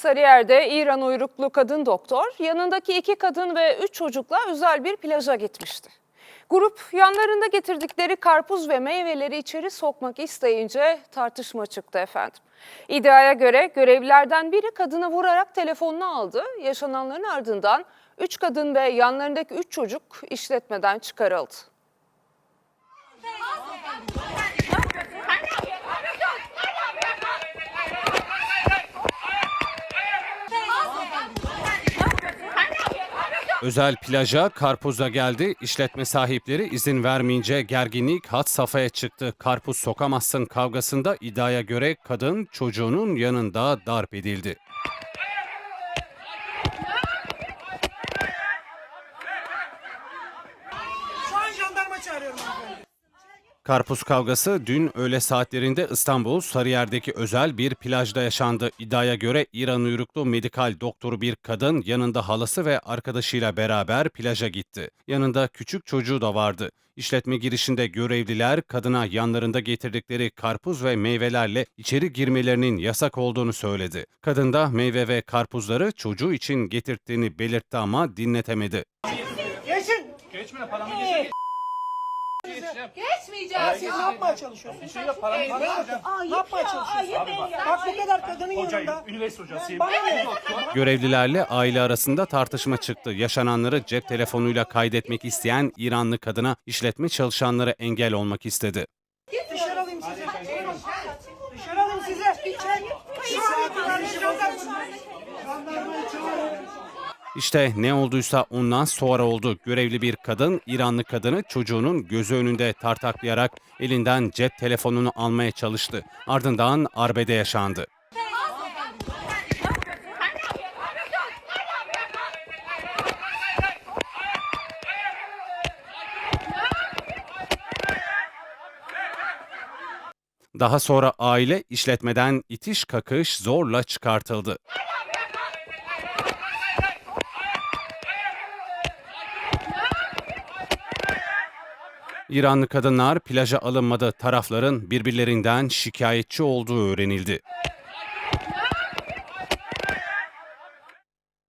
Sarıyer'de İran uyruklu kadın doktor yanındaki iki kadın ve üç çocukla özel bir plaja gitmişti. Grup yanlarında getirdikleri karpuz ve meyveleri içeri sokmak isteyince tartışma çıktı efendim. İddiaya göre görevlilerden biri kadını vurarak telefonunu aldı. Yaşananların ardından üç kadın ve yanlarındaki üç çocuk işletmeden çıkarıldı. Özel plaja karpuzla geldi. İşletme sahipleri izin vermeyince gerginlik hat safhaya çıktı. Karpuz sokamazsın kavgasında iddiaya göre kadın çocuğunun yanında darp edildi. Şu an jandarma çağırıyorum hanımefendi. Karpuz kavgası dün öğle saatlerinde İstanbul Sarıyer'deki özel bir plajda yaşandı. İddiaya göre İran uyruklu medikal doktoru bir kadın yanında halası ve arkadaşıyla beraber plaja gitti. Yanında küçük çocuğu da vardı. İşletme girişinde görevliler kadına yanlarında getirdikleri karpuz ve meyvelerle içeri girmelerinin yasak olduğunu söyledi. Kadın da meyve ve karpuzları çocuğu için getirttiğini belirtti ama dinletemedi. Geçin. Geçmeyeceğiz. Siz ne yapmaya çalışıyorsunuz? Ayıp Ne yapmaya ya, çalışıyorsunuz? Bak bu kadar kadının yanında. Üniversite hocasıyım. Bana ne? Görevlilerle aile arasında tartışma çıktı. Yaşananları cep telefonuyla kaydetmek isteyen İranlı kadına işletme çalışanları engel olmak istedi. Dışarı alayım sizi. Dışarı alayım sizi. Şu an İşte ne olduysa ondan sonra oldu. Görevli bir kadın İranlı kadını çocuğunun gözü önünde tartaklayarak elinden cep telefonunu almaya çalıştı. Ardından arbede yaşandı. Daha sonra aile işletmeden itiş kakış zorla çıkartıldı. İranlı kadınlar plaja alınmadı. Tarafların birbirlerinden şikayetçi olduğu öğrenildi.